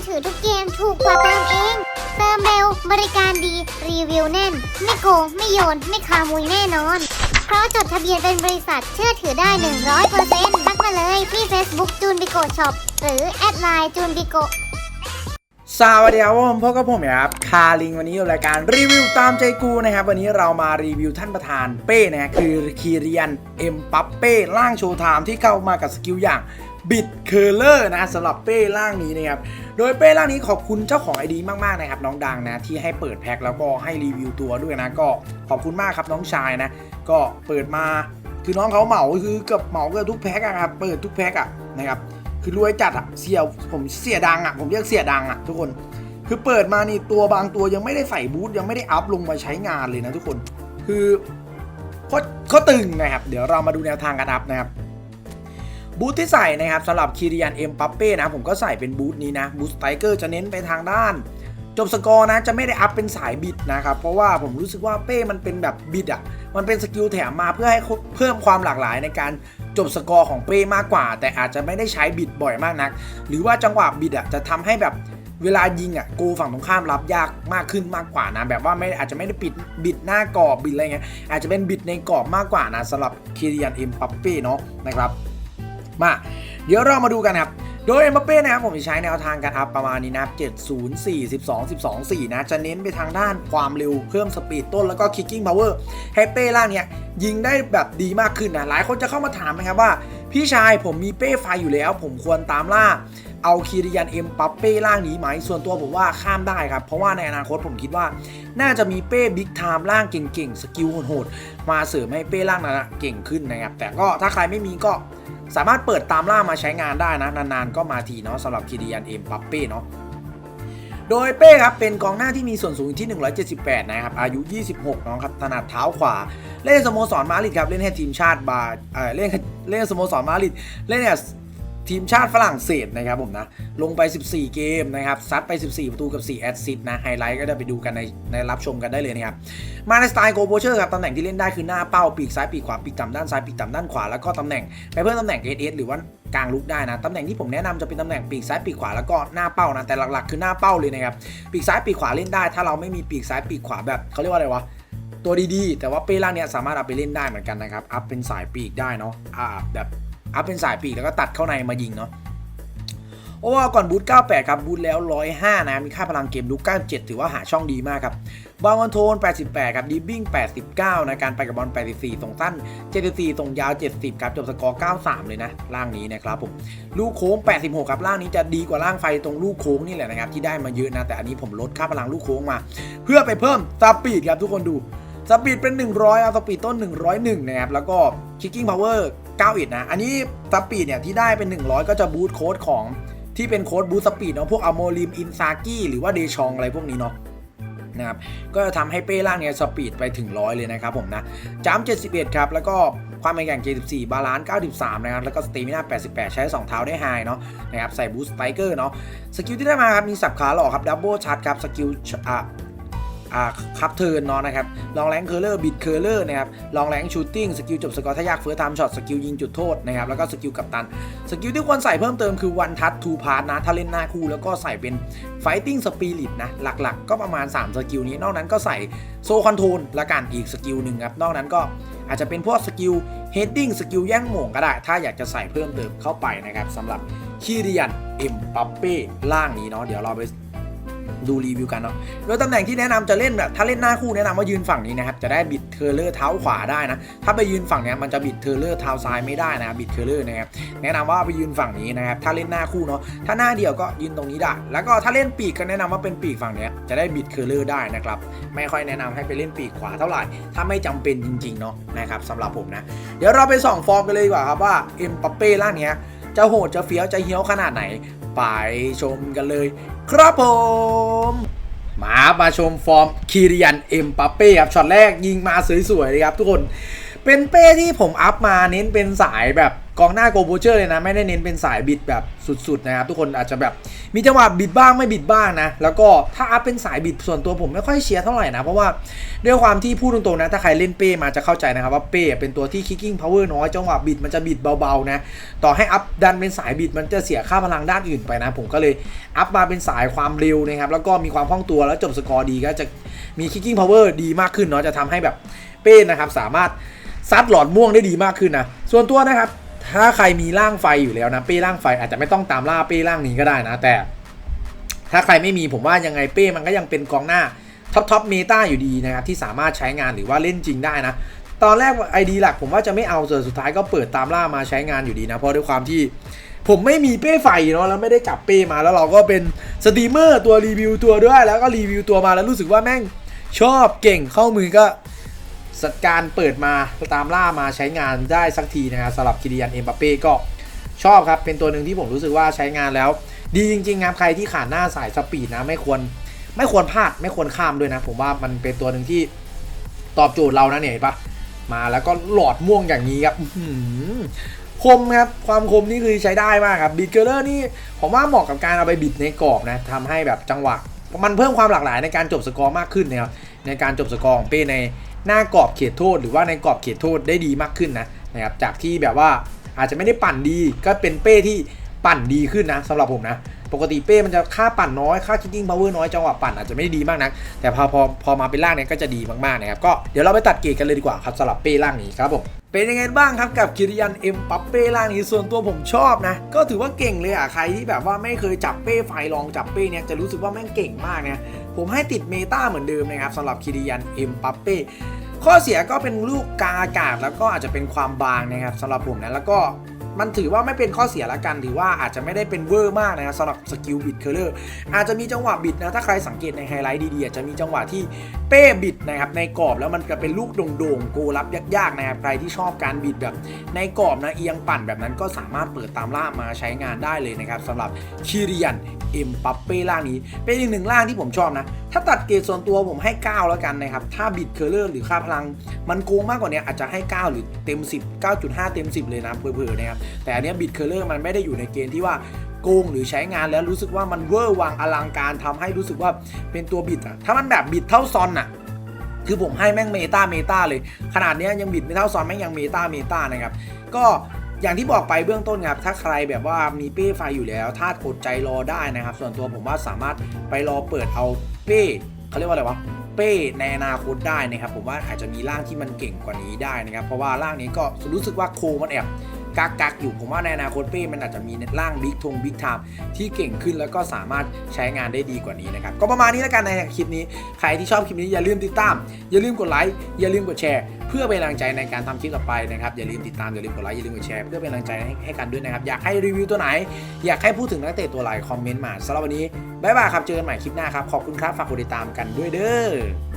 อถือทุกเกมถูกกว่าเติมเอง เติมเร็ว บริการดี รีวิวแน่น ไม่โกง ไม่โยน ไม่ขโมยแน่นอน เพราะจดทะเบียนเป็นบริษัทเชื่อถือได้ 100%ทักมาเลยที่ Facebook จูนบิโกช็อปหรือแอดไลน์จูนบิโกสวัสดีครับผมพบกับผมครับคาริงวันนี้อยู่รายการรีวิวตามใจกูนะครับ วันนี้เรามารีวิวท่านประธานเป้นะคือคีเรียนเอ็มปัปเป้ล่างโชว์ไทม์ที่เข้ามากับสกิลอย่าง บิดเคอร์เลอร์นะสำหรับเป้ร่างนี้นะครับ โดยเป้ร่างนี้ขอบคุณเจ้าของไอดีมากๆนะครับ น้องดังนะที่ให้เปิดแพ็คแล้วก็ให้รีวิวตัวด้วยนะ ก็ขอบคุณมากครับน้องชายนะ ก็เปิดมาคือน้องเขาเหมาคือเกือบเหมาเกือบทุกแพ็คอะครับเปิดทุกแพ็คอะนะครับคือรวยจัดอะเสียผมเสียดังอะผมเรียกเสียดังอะทุกคน คือเปิดมานี่ตัวบางตัวยังไม่ได้ใส่บูทยังไม่ได้อัพลงมาใช้งานเลยนะทุกคน คือโคตรตรตึงนะครับ เดี๋ยวเรามาดูแนวทางการอัพนะครับ บูทที่ใส่นะครับสำหรับคีริยันเอ็มปัปเป้นะผมก็ใส่เป็นบูทนี้นะบูทสไตเกอร์จะเน้นไปทางด้าน จบสกอร์นะจะไม่ได้อัพเป็นสายบิดนะครับ เพราะว่าผมรู้สึกว่าเป้มันเป็นแบบบิดอะ่ะมันเป็นสกิลแถมมาเพื่อให้เพิ่มความหลากหลายในการจบสกอร์ของเป้มากกว่า แต่อาจจะไม่ได้ใช้บิดบ่อยมากนัก หรือว่าจังหวะบิดอะ่ะจะทำให้แบบเวลายิงอะ่ะโกฝั่งตรงข้ามรับยากมากขึ้นมากกว่านะ แบบว่าไม่อาจจะไม่ได้ปิดบิดหน้ากรอบบิดอะไรเงี้ยอาจจะเป็นบิดในกรอบมากกว่านะสำหรับคีริยันเอ็มปัปเป้เนาะนะครับ มา เดี๋ยวเรามาดูกันครับ โดยเอ็มบัปเป้นะครับผมจะใช้แนวทางการอัพประมาณนี้นะ7 0 4 12 12 4 นะ จะเน้นไปทางด้านความเร็วเพิ่มสปีดต้นแล้วก็คิกกิ้งพาวเวอร์ให้เป้ล่างเนี้ยยิงได้แบบดีมากขึ้นนะ หลายคนจะเข้ามาถามนะครับว่า พี่ชายผมมีเป้ไฟอยู่แล้ว ผมควรตามล่าเอาคีริยันเอ็มปัปเป้ล่างนี้ไหม ส่วนตัวผมว่าข้ามได้ครับ เพราะว่าในอนาคตผมคิดว่า น่าจะมีเป้บิ๊กไทม์ล่างเก่งๆ สกิลโหดๆ มาเสริมให้เป้ล่างนั้นเก่งขึ้นนะครับ แต่ก็ถ้าใครไม่มีก็ สามารถเปิดตามล่ามาใช้งานได้นะ นานๆ ก็มาทีเนาะสำหรับคีดียันเอ็มปัปเป้เนาะโดยเป้ครับเป็นกองหน้าที่มีส่วนสูงที่ 178 นะครับ อายุ 26 น้องครับถนัดเท้าขวา เล่นสโมสรมาดริดครับ เล่นให้ทีมชาติบาเออเล่นเล่นสโมสรมาดริดเล่นเนี่ย ทีมชาติฝรั่งเศสนะครับผมนะ ลงไป 14 เกมนะครับ ซัดไป 14 ประตูกับ 4 แอสซิสต์นะ ไฮไลท์ก็ได้ไปดูกันในในรับชมกันได้เลยนะครับ มาในสไตล์โกโบเชอร์ครับ ตำแหน่งที่เล่นได้คือหน้าเป้า ปีกซ้าย ปีกขวา ปีกต่ำด้านซ้าย ปีกต่ำด้านขวา แล้วก็ตำแหน่ง ไปเพิ่มตำแหน่งเอเอสหรือว่ากลางลุกได้นะ ตำแหน่งที่ผมแนะนำจะเป็นตำแหน่งปีกซ้ายปีกขวาแล้วก็หน้าเป้านะ แต่หลักๆ คือหน้าเป้าเลยนะครับ ปีกซ้ายปีกขวาเล่นได้ ถ้าเราไม่มีปีกซ้ายปีกขวาแบบเขาเรียกว่าอะไรวะตัวดีๆ แต่ว่าเป้ล่างเนี้ยสามารถเอาไปเล่นได้เหมือนกันนะครับ อัพเป็นสายปีกได้เนาะอ่าแบบ อัพเป็นสายปีกแล้วก็ตัดเข้าในมายิงเนาะโอ้ก่อนบูท98 ครับ บูทแล้ว 105 นะ มีค่าพลังเกมลุก97 ถือว่าหาช่องดีมากครับ บอลคอนโทรล 88 ครับดิบบิ้ง 89 นะ การไปกับบอล 84ตรงตั้น 74ตรงยาว 70 ครับ จบสกอร์ 93 เลยนะ ล่างนี้นะครับผม ลูกโค้ง 86 ครับ ล่างนี้จะดีกว่าล่างไฟตรงลูกโค้งนี่แหละนะครับ ที่ได้มาเยอะนะ แต่อันนี้ผมลดค่าพลังลูกโค้งมา เพื่อไปเพิ่มสปีดครับทุกคนดู สปีดเป็น 100เอาสปีดต้น 101 นะครับ แล้วก็ kicking power 91นะ อันนี้สปีดเนี่ยที่ได้เป็น 100 ก็จะบูทโค้ดของที่เป็นโค้ดบูสปีดเนาะพวกอโมลิมอินซากิหรือว่าเดชองอะไรพวกนี้เนาะนะครับก็จะทำให้เป้ล่างเนี่ยสปีดไปถึงร้อยเลยนะครับผมนะจัม71 ครับ แล้วก็ความแข็งแกร่ง74 บาลานซ์93 นะครับ แล้วก็สเตมิน่า88 ใช้ 2 เท้าได้ไฮเนาะนะครับใส่บูสต์สไตรเกอร์เนาะสกิลที่ได้มาครับ มีสับขาหล่อครับดับเบิลชัดครับ สกิลอ่า คับเทิร์นเนาะนะครับลองแรงเคอร์เลอร์บิดเคอร์เลอร์นะครับลองแรงชูตติ้งสกิลจบสกอร์ทะยากเฟิร์สไทม์ช็อตสกิลยิงจุดโทษนะครับแล้วก็สกิลกัปตัน สกิลที่ควรใส่เพิ่มเติมคือวันทั t ทูพาร์ทนะถ้าเล่นหน้าคู่แล้วก็ใส่เป็นไฟติ้งสปิริตนะหลักๆ ก็ประมาณ 3 สกิลนี้ นอกนั้นก็ใส่โซคอนโทรลละกันอีกสกิลหนึ่งครับนอกนั้นก็อาจจะเป็นพวกสกิลเฮดดิ้งสกิลแย่งหม่งก็ได้ ถ้าอยากจะใส่เพิ่มเติมเข้าไปนะครับสำหรับคีเรียนเอ็มปัปเป้ล่างนี้เนาะเดี๋ยวเราไป ดูรีวิวกันเนาะโดยตำแหน่งที่แนะนำจะเล่นแบบถ้าเล่นหน้าคู่แนะนำว่ายืนฝั่งนี้นะครับจะได้บิดเทอร์เลอร์เท้าขวาได้นะถ้าไปยืนฝั่งเนี้ยมันจะบิดเทอร์เลอร์เท้าซ้ายไม่ได้นะบิดเทอร์เลอร์นะครับแนะนำว่าไปยืนฝั่งนี้นะครับถ้าเล่นหน้าคู่เนาะถ้าหน้าเดียวก็ยืนตรงนี้ได้ แล้วก็ถ้าเล่นปีกก็แนะนำว่าเป็นปีกฝั่งเนี้ยจะได้บิดเทอร์เลอร์ได้นะครับไม่ค่อยแนะนำให้ไปเล่นปีกขวาเท่าไหร่ถ้าไม่จำเป็นจริงๆเนาะนะครับสำหรับผมนะเดี๋ยวเราไปส่องฟอร์มกันเลยดีกว่าครับว่าเอ็มปัปเป้ล่างเนี้ย จะโหดจะเฟี้ยวจะเฮี้ยวขนาดไหน ไปชมกันเลย ครับผมมามาชมฟอร์มคีริยันเอ็มปัปเป้ครับช็อตแรกยิงมาสวยๆเลยครับทุกคน เป็นเป้ที่ผมอัพมาเน้นเป็นสายแบบกองหน้าโกโบเชอร์เลยนะ ไม่ได้เน้นเป็นสายบิดแบบสุดๆนะครับ ทุกคนอาจจะแบบมีจังหวะบิดบ้างไม่บิดบ้างนะ แล้วก็ถ้าอัพเป็นสายบิดส่วนตัวผมไม่ค่อยเชียร์เท่าไหร่นะ เพราะว่าด้วยความที่พูดตรงๆนะ ถ้าใครเล่นเป้มาจะเข้าใจนะครับว่าเป้เป็นตัวที่ kicking power น้อยจังหวะบิดมันจะบิดเบาๆนะ ต่อให้อัพดันเป็นสายบิดมันจะเสียค่าพลังด้านอื่นไปนะ ผมก็เลยอัพมาเป็นสายความเร็วนะครับแล้วก็มีความคล่องตัวแล้วจบสกอร์ดีก็จะมี kicking power ดีมากขึ้นเนาะจะทำให้แบบเป้นะครับสามารถ ซัดหลอดม่วงได้ดีมากขึ้นนะ ส่วนตัวนะครับ ถ้าใครมีร่างไฟอยู่แล้วนะ เป้ร่างไฟอาจจะไม่ต้องตามล่าเป้ร่างนี้ก็ได้นะ แต่ ถ้าใครไม่มีผมว่ายังไงเป้มันก็ยังเป็นกองหน้าท็อปท็อปเมตาอยู่ดีนะครับที่สามารถใช้งานหรือว่าเล่นจริงได้นะตอนแรกไอดีหลักผมว่าจะไม่เอาส่วนสุดท้ายก็เปิดตามล่ามาใช้งานอยู่ดีนะ เพราะด้วยความที่ผมไม่มีเป้ไฟเนาะแล้วไม่ได้จับเป้มาแล้วเราก็เป็นสตรีมเมอร์ตัวรีวิวตัวด้วย แล้วก็รีวิวตัวมาแล้วรู้สึกว่าแม่งชอบเก่งเข้ามือก็ จัดการเปิดมาตามล่ามาใช้งานได้สักทีนะครับสำหรับคิริยันเอ็มบัปเป้ก็ชอบครับ เป็นตัวหนึ่งที่ผมรู้สึกว่าใช้งานแล้ว ดีจริงๆครับใครที่ขาดหน้าสายสปีดนะไม่ควรไม่ควรพลาดไม่ควรข้ามด้วยนะ ผมว่ามันเป็นตัวหนึ่งที่ตอบโจทย์เรานะเนี่ยเห็นปะมาแล้วก็หลอดม่วงอย่างนี้ครับคมครับความคมนี่คือใช้ได้มากครับบิดเกอร์เลอร์นี่ผมว่าเหมาะกับการเอาไปบิดในกรอบนะทำให้แบบจังหวะ มันเพิ่มความหลากหลายในการจบสกอร์มากขึ้นนะครับ ในการจบสกอร์ของเป้ในหน้ากรอบเขตโทษ หรือว่าในกรอบเขตโทษได้ดีมากขึ้นนะนะครับจากที่แบบว่าอาจจะไม่ได้ปั่นดีก็เป็นเป้ที่ปั่นดีขึ้นนะสำหรับผมนะ ปกติเป้มันจะค่าปั่นน้อย ค่า kicking power น้อยจังหวะปั่นอาจจะไม่ได้ดีมากนัก แต่พอพอพอมาเป็นร่างเนี้ยก็จะดีมากๆนะครับก็เดี๋ยวเราไปตัดเกรดกันเลยดีกว่าครับสำหรับเป้ร่างนี้ครับผมเป็นยังไงบ้างครับกับคิริยันเอ็มปัปเป้ร่างนี้ส่วนตัวผมชอบนะ ก็ถือว่าเก่งเลยอะใครที่แบบว่าไม่เคยจับเป้ไฟลองจับเป้เนี่ยจะรู้สึกว่าแม่งเก่งมากนะ ผมให้ติดเมตาเหมือนเดิมนะครับสำหรับคิริยันเอ็มปัปเป้ข้อเสียก็เป็นลูกกาอากาศแล้วก็อาจจะเป็นความบางนะครับสำหรับผมนะแล้วก็มันถือว่าไม่เป็นข้อเสียละกัน ถือว่าอาจจะไม่ได้เป็นเวอร์มากนะครับสำหรับสกิลบิดเคอร์เลอร์อาจจะมีจังหวะบิดนะถ้าใครสังเกตในไฮไลท์ดีๆอาจจะมีจังหวะที่เป้บิดนะครับในกรอบแล้วมันจะเป็นลูกโด่งๆโกรับยากๆนะครับใครที่ชอบการบิดแบบ ในกรอบนะเอียงปั่นแบบนั้นก็สามารถเปิดตามล่ามาใช้งานได้เลยนะครับสำหรับคิริยัน เอ็มปัปเป้ล่างนี้ เป็นอีกหนึ่งล่างที่ผมชอบนะ ถ้าตัดเกรดส่วนตัวผมให้ 9 แล้วกันนะครับ ถ้าบิดเคอร์เลอร์หรือค่าพลัง มันโกงมากกว่านี้อาจจะให้ 9 หรือเต็ม 10 9.5 เต็ม 10 เลยนะเผื่อๆนะครับแต่อันนี้บิดเคอร์เลอร์มันไม่ได้อยู่ในเกณฑ์ที่ว่าโกงหรือใช้งานแล้วรู้สึกว่ามันเวอร์วังอลังการทำให้รู้สึกว่าเป็นตัวบิดอะถ้ามันแบบบิดเท่าซอนอะคือผมให้แม่งเมตาเมตาเลย ขนาดนี้ยังบิดไม่เท่าซอนแม่งยังเมตาเมตานะครับก็ อย่างที่บอกไปเบื้องต้นครับถ้าใครแบบว่ามีเป้ไฟอยู่แล้วถ้าอดใจรอได้นะครับ ส่วนตัวผมว่าสามารถไปรอเปิดเอาเป้เขาเรียกว่าอะไรวะเป้ในอนาคตได้นะครับ ผมว่าอาจจะมีร่างที่มันเก่งกว่านี้ได้นะครับ เพราะว่าร่างนี้ก็รู้สึกว่าโคมันแอบ กักกักอยู่ผมว่าในอนาคตเป้มันอาจจะมีร่างบิ๊กทงบิ๊กไทม์ที่เก่งขึ้นแล้วก็สามารถใช้งานได้ดีกว่านี้นะครับ ก็ประมาณนี้แล้วกันในคลิปนี้ ใครที่ชอบคลิปนี้อย่าลืมติดตาม อย่าลืมกดไลค์อย่าลืมกดแชร์ เพื่อเป็นกำลังใจในการทำคลิปต่อไปนะครับอย่าลืมติดตามอย่าลืมกดไลค์อย่าลืมกดแชร์เพื่อเป็นกำลังใจให้ให้กันด้วยนะครับอยากให้รีวิวตัวไหน อยากให้พูดถึงนักเตะตัวไหนคอมเมนต์มาสำหรับวันนี้บ๊ายบายครับเจอกันใหม่คลิปหน้าครับขอบคุณครับฝากกดติดตามกันด้วยเด้อ